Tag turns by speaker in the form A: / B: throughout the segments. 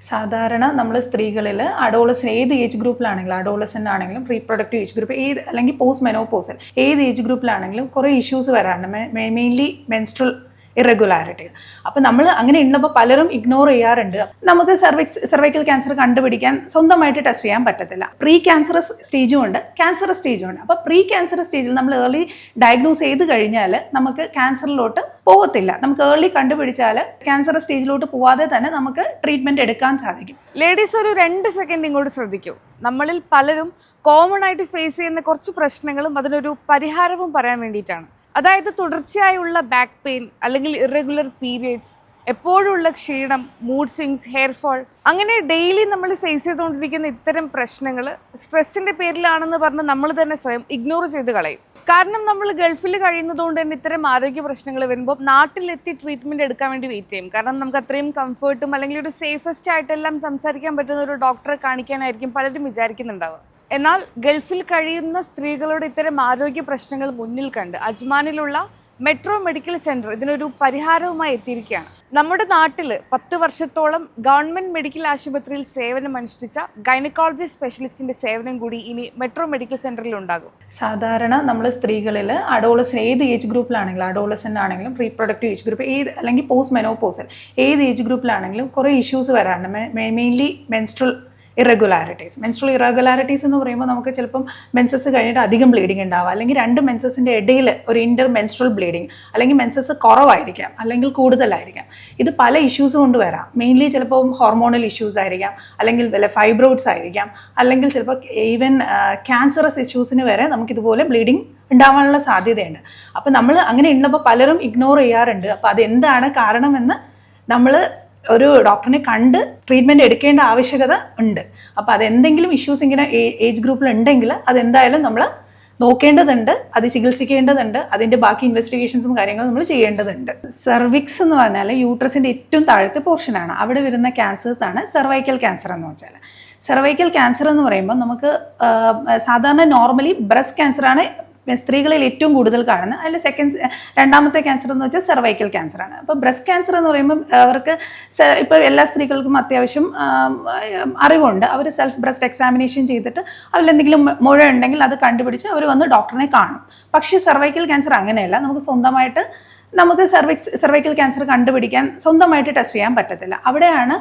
A: സാധാരണ നമ്മൾ സ്ത്രീകളിൽ അഡോളസൻ ഏത് ഏജ് ഗ്രൂപ്പിലാണെങ്കിലും അഡോളസൻ ആണെങ്കിലും റീപ്രൊഡക്റ്റീവ് ഏജ് ഗ്രൂപ്പ് ഏത് അല്ലെങ്കിൽ പോസ്റ്റ് മെനോപോസൽ ഏത് ഏജ് ഗ്രൂപ്പിലാണെങ്കിലും കുറേ ഇഷ്യൂസ് വരാറുണ്ട്. മെയിൻലി മെൻസ്ട്രൽ ഇറഗുലാരിറ്റീസ് അപ്പം നമ്മൾ അങ്ങനെ ഉള്ളപ്പോൾ പലരും ഇഗ്നോർ ചെയ്യാറുണ്ട്. നമുക്ക് സർവിക്സ് സെർവൈക്കൽ ക്യാൻസർ കണ്ടുപിടിക്കാൻ സ്വന്തമായിട്ട് ടെസ്റ്റ് ചെയ്യാൻ പറ്റത്തില്ല. പ്രീ ക്യാൻസറസ് സ്റ്റേജും ഉണ്ട്. ക്യാൻസർ സ്റ്റേജും ഉണ്ട്. അപ്പോൾ പ്രീ ക്യാൻസർ സ്റ്റേജിൽ നമ്മൾ ഏർലി ഡയഗ്നോസ് ചെയ്ത് കഴിഞ്ഞാൽ നമുക്ക് ക്യാൻസറിലോട്ട് പോകത്തില്ല. നമുക്ക് ഏർലി കണ്ടുപിടിച്ചാൽ ക്യാൻസർ സ്റ്റേജിലോട്ട് പോവാതെ തന്നെ നമുക്ക് ട്രീറ്റ്മെന്റ് എടുക്കാൻ സാധിക്കും.
B: ലേഡീസ് ഒരു രണ്ട് സെക്കൻഡ് ഇങ്ങോട്ട് ശ്രദ്ധിക്കൂ. നമ്മളിൽ പലരും കോമൺ ആയിട്ട് ഫേസ് ചെയ്യുന്ന കുറച്ച് പ്രശ്നങ്ങളും അതിനൊരു പരിഹാരവും പറയാൻ വേണ്ടിയിട്ടാണ്. അതായത് തുടർച്ചയായുള്ള ബാക്ക് പെയിൻ അല്ലെങ്കിൽ ഇറഗുലർ പീരിയഡ്സ് എപ്പോഴുള്ള ക്ഷീണം മൂഡ് സ്വിങ്സ് ഹെയർ ഫോൾ അങ്ങനെ ഡെയിലി നമ്മൾ ഫേസ് ചെയ്തുകൊണ്ടിരിക്കുന്ന ഇത്തരം പ്രശ്നങ്ങൾ സ്ട്രെസ്സിന്റെ പേരിലാണെന്ന് പറഞ്ഞ് നമ്മൾ തന്നെ സ്വയം ഇഗ്നോർ ചെയ്ത് കളയും. കാരണം നമ്മൾ ഗൾഫിൽ കഴിയുന്നതുകൊണ്ട് തന്നെ ഇത്തരം ആരോഗ്യ പ്രശ്നങ്ങൾ വരുമ്പോൾ നാട്ടിലെത്തി ട്രീറ്റ്മെന്റ് എടുക്കാൻ വേണ്ടി വെയിറ്റ് ചെയ്യും. കാരണം നമുക്ക് അത്രയും കംഫർട്ടും അല്ലെങ്കിൽ ഒരു സേഫസ്റ്റ് ആയിട്ടെല്ലാം സംസാരിക്കാൻ പറ്റുന്ന ഒരു ഡോക്ടറെ കാണിക്കാനായിരിക്കും പലരും വിചാരിക്കുന്നുണ്ടാവുക. എന്നാൽ ഗൾഫിൽ കഴിയുന്ന സ്ത്രീകളുടെ ഇത്തരം ആരോഗ്യ പ്രശ്നങ്ങൾ മുന്നിൽ കണ്ട് അജ്മാനിലുള്ള മെട്രോ മെഡിക്കൽ സെന്റർ ഇതിനൊരു പരിഹാരവുമായി എത്തിയിരിക്കുകയാണ്. നമ്മുടെ നാട്ടിൽ പത്ത് വർഷത്തോളം ഗവൺമെന്റ് മെഡിക്കൽ ആശുപത്രിയിൽ സേവനം അനുഷ്ഠിച്ച ഗൈനക്കോളജി സ്പെഷ്യലിസ്റ്റിന്റെ സേവനം കൂടി ഇനി മെട്രോ മെഡിക്കൽ സെന്ററിൽ ഉണ്ടാകും.
A: സാധാരണ നമ്മൾ സ്ത്രീകളിൽ അഡോളസൻ ഏത് ഏജ് ഗ്രൂപ്പിലാണെങ്കിലും അഡോളസൻ ആണെങ്കിലും റീപ്രൊഡക്റ്റീവ് ഏജ് ഗ്രൂപ്പ് ഏത് അല്ലെങ്കിൽ പോസ്റ്റ് മെനോപോസൽ ഏത് ഏജ് ഗ്രൂപ്പിലാണെങ്കിലും കുറേ ഇഷ്യൂസ് വരാറുണ്ട്. Mainly menstrual irregularities menstrual irregularities എന്ന് പറയുമ്പോൾ നമുക്ക് ചിലപ്പം മെൻസസ് കഴിഞ്ഞിട്ട് അധികം ബ്ലീഡിംഗ് ഉണ്ടാവാം. അല്ലെങ്കിൽ രണ്ട് മെൻസസിന്റെ ഇടയിൽ ഒരു ഇന്റർ മെൻസ്ട്രൽ ബ്ലീഡിംഗ് അല്ലെങ്കിൽ മെൻസസ് കുറവായിരിക്കാം അല്ലെങ്കിൽ കൂടുതലായിരിക്കാം. ഇത് പല ഇഷ്യൂസ് കൊണ്ട് വരാം. മെയിൻലി ചിലപ്പോൾ ഹോർമോണൽ ഇഷ്യൂസ് ആയിരിക്കാം അല്ലെങ്കിൽ വല്ല ഫൈബ്രോയിഡ്സ് ആയിരിക്കാം അല്ലെങ്കിൽ ചിലപ്പോൾ ഈവൻ ക്യാൻസറസ് ഇഷ്യൂസിന് വരെ നമുക്കിതുപോലെ ബ്ലീഡിങ് ഉണ്ടാവാനുള്ള സാധ്യതയുണ്ട്. അപ്പോൾ നമ്മൾ അങ്ങനെ ഉള്ളപ്പോൾ പലരും ഇഗ്നോർ ചെയ്യാറുണ്ട്. അപ്പോൾ അതെന്താണ് കാരണമെന്ന് നമ്മൾ ഒരു ഡോക്ടറിനെ കണ്ട് ട്രീറ്റ്മെന്റ് എടുക്കേണ്ട ആവശ്യകത ഉണ്ട്. അപ്പോൾ അതെന്തെങ്കിലും ഇഷ്യൂസ് ഇങ്ങനെ ഏജ് ഗ്രൂപ്പിൽ ഉണ്ടെങ്കിൽ അതെന്തായാലും നമ്മൾ നോക്കേണ്ടതുണ്ട് അത് ചികിത്സിക്കേണ്ടതുണ്ട് അതിന്റെ ബാക്കി ഇൻവെസ്റ്റിഗേഷൻസും കാര്യങ്ങളും നമ്മൾ ചെയ്യേണ്ടതുണ്ട്. സെർവിക്സ് എന്ന് പറഞ്ഞാൽ യൂട്രസിന്റെ ഏറ്റവും താഴത്തെ പോർഷനാണ് അവിടെ വരുന്ന ക്യാൻസേഴ്സ് ആണ് സെർവൈക്കൽ ക്യാൻസർ എന്ന് വെച്ചാൽ സെർവൈക്കൽ ക്യാൻസർ എന്ന് പറയുമ്പോൾ നമുക്ക് സാധാരണ നോർമലി ബ്രസ്റ്റ് ക്യാൻസറാണ് സ്ത്രീകളിൽ ഏറ്റവും കൂടുതൽ കാണുന്നത് അതിൽ സെക്കൻഡ് രണ്ടാമത്തെ ക്യാൻസർ എന്ന് വെച്ചാൽ സെർവൈക്കൽ ക്യാൻസർ ആണ്. അപ്പോൾ ബ്രസ്റ്റ് ക്യാൻസർ എന്ന് പറയുമ്പോൾ അവർക്ക് ഇപ്പോൾ എല്ലാ സ്ത്രീകൾക്കും അത്യാവശ്യം അറിവുണ്ട്. അവർ സെൽഫ് ബ്രസ്റ്റ് എക്സാമിനേഷൻ ചെയ്തിട്ട് അതിലെന്തെങ്കിലും മുഴ ഉണ്ടെങ്കിൽ അത് കണ്ടുപിടിച്ച് അവർ വന്ന് ഡോക്ടറിനെ കാണും. പക്ഷേ സെർവൈക്കൽ ക്യാൻസർ അങ്ങനെയല്ല. നമുക്ക് സ്വന്തമായിട്ട് നമുക്ക് സെർവിക്സ് സെർവൈക്കൽ ക്യാൻസർ കണ്ടുപിടിക്കാൻ സ്വന്തമായിട്ട് ടെസ്റ്റ് ചെയ്യാൻ പറ്റത്തില്ല. അവിടെയാണ്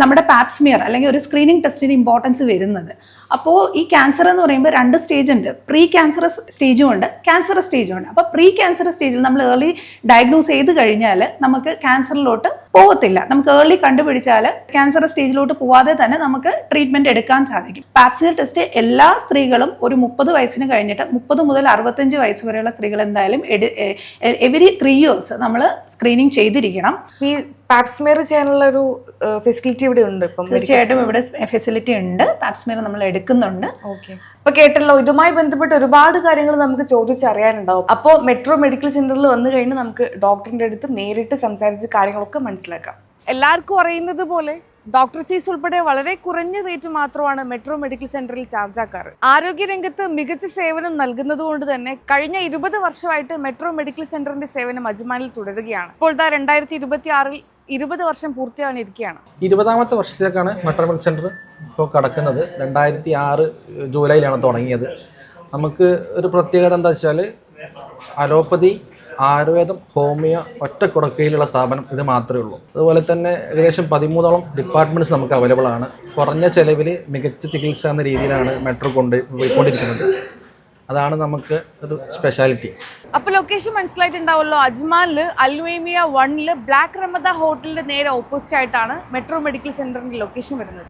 A: നമ്മുടെ പാപ്സ്മിയർ അല്ലെങ്കിൽ ഒരു സ്ക്രീനിങ് ടെസ്റ്റിന് ഇമ്പോർട്ടൻസ് വരുന്നത്. അപ്പോൾ ഈ ക്യാൻസർ എന്ന് പറയുമ്പോൾ രണ്ട് സ്റ്റേജ് ഉണ്ട്. പ്രീ ക്യാൻസറസ് സ്റ്റേജും ഉണ്ട്. ക്യാൻസർ സ്റ്റേജും ഉണ്ട്. അപ്പോൾ പ്രീ ക്യാൻസർ സ്റ്റേജിൽ നമ്മൾ ഏർലി ഡയഗ്നോസ് ചെയ്ത് കഴിഞ്ഞാൽ നമുക്ക് ക്യാൻസറിലോട്ട് പോകത്തില്ല നമുക്ക് ഏർലി കണ്ടുപിടിച്ചാൽ ക്യാൻസർ സ്റ്റേജിലോട്ട് പോവാതെ തന്നെ നമുക്ക് ട്രീറ്റ്മെന്റ് എടുക്കാൻ സാധിക്കും. പാപ്സ്മിയർ ടെസ്റ്റ് എല്ലാ സ്ത്രീകളും ഒരു മുപ്പത് വയസ്സിന് കഴിഞ്ഞിട്ട് മുപ്പത് മുതൽ അറുപത്തഞ്ച് വയസ്സ് വരെയുള്ള സ്ത്രീകൾ എന്തായാലും എവരി ത്രീ ഇയേഴ്സ് നമ്മൾ സ്ക്രീനിങ് ചെയ്തിരിക്കണം.
B: ഈ പാപ്സ്മിയർ ചെയ്യാനുള്ള ഒരു ഫെസിലിറ്റി ഇവിടെ ഉണ്ട് ഇപ്പം
A: തീർച്ചയായിട്ടും ഇവിടെ ഫെസിലിറ്റി ഉണ്ട്. പാപ്സ്മിയർ നമ്മൾ എടുക്കുന്നുണ്ട്.
B: ഓക്കെ അപ്പൊ കേട്ടല്ലോ ഇതുമായി ബന്ധപ്പെട്ട് ഒരുപാട് കാര്യങ്ങൾ നമുക്ക് ചോദിച്ചറിയാനുണ്ടാവും. അപ്പോൾ മെട്രോ മെഡിക്കൽ സെന്ററിൽ വന്നു കഴിഞ്ഞാൽ നമുക്ക് ഡോക്ടറിന്റെ അടുത്ത് നേരിട്ട് സംസാരിച്ച് കാര്യങ്ങളൊക്കെ മനസ്സിലാക്കാം. എല്ലാവർക്കും അറിയുന്നത് പോലെ ഡോക്ടർ ഫീസ് ഉൾപ്പെടെ വളരെ കുറഞ്ഞ റേറ്റ് മാത്രമാണ് മെട്രോ മെഡിക്കൽ സെന്ററിൽ ചാർജ് ആക്കാറ്. ആരോഗ്യരംഗത്ത് മികച്ച സേവനം നൽകുന്നത് കൊണ്ട് തന്നെ കഴിഞ്ഞ ഇരുപത് വർഷമായിട്ട് മെട്രോ മെഡിക്കൽ സെന്ററിന്റെ സേവനം അജ്മാനിൽ തുടരുകയാണ്. ഇപ്പോൾ ദാ രണ്ടായിരത്തി ഇരുപത്തി ആറിൽ ഇരുപത് വർഷം പൂർത്തിയാവാനിരിക്കുകയാണ്
C: ഇരുപതാമത്തെ വർഷത്തേക്കാണ് മെട്രോമെഡ് സെന്റർ ഇപ്പോൾ കടക്കുന്നത്. രണ്ടായിരത്തി ആറ് ജൂലൈയിലാണ് തുടങ്ങിയത്. നമുക്ക് ഒരു പ്രത്യേകത എന്താ വെച്ചാൽ അലോപ്പതി ആയുർവേദം ഹോമിയോ ഒറ്റ കുടക്കീഴിലുള്ള സ്ഥാപനം ഇത് മാത്രമേ ഉള്ളൂ. അതുപോലെ തന്നെ ഏകദേശം പതിമൂന്നോളം ഡിപ്പാർട്ട്മെന്റ്സ് നമുക്ക് അവൈലബിൾ ആണ് കുറഞ്ഞ ചെലവിൽ മികച്ച ചികിത്സ എന്ന രീതിയിലാണ് മെട്രോ കൊണ്ട് പോയിക്കൊണ്ടിരിക്കുന്നത്. അതാണ് നമുക്ക് ഒരു സ്പെഷ്യാലിറ്റി
B: അപ്പൊ ലൊക്കേഷൻ മനസ്സിലായിട്ടുണ്ടാവുമല്ലോ. അജ്മാനിൽ അൽവേമിയ വണ്ണിൽ ബ്ലാക്ക് റമദ ഹോട്ടലിന്റെ നേരെ ഓപ്പോസിറ്റ് ആയിട്ടാണ് മെട്രോ മെഡിക്കൽ സെന്ററിന്റെ ലൊക്കേഷൻ വരുന്നത്.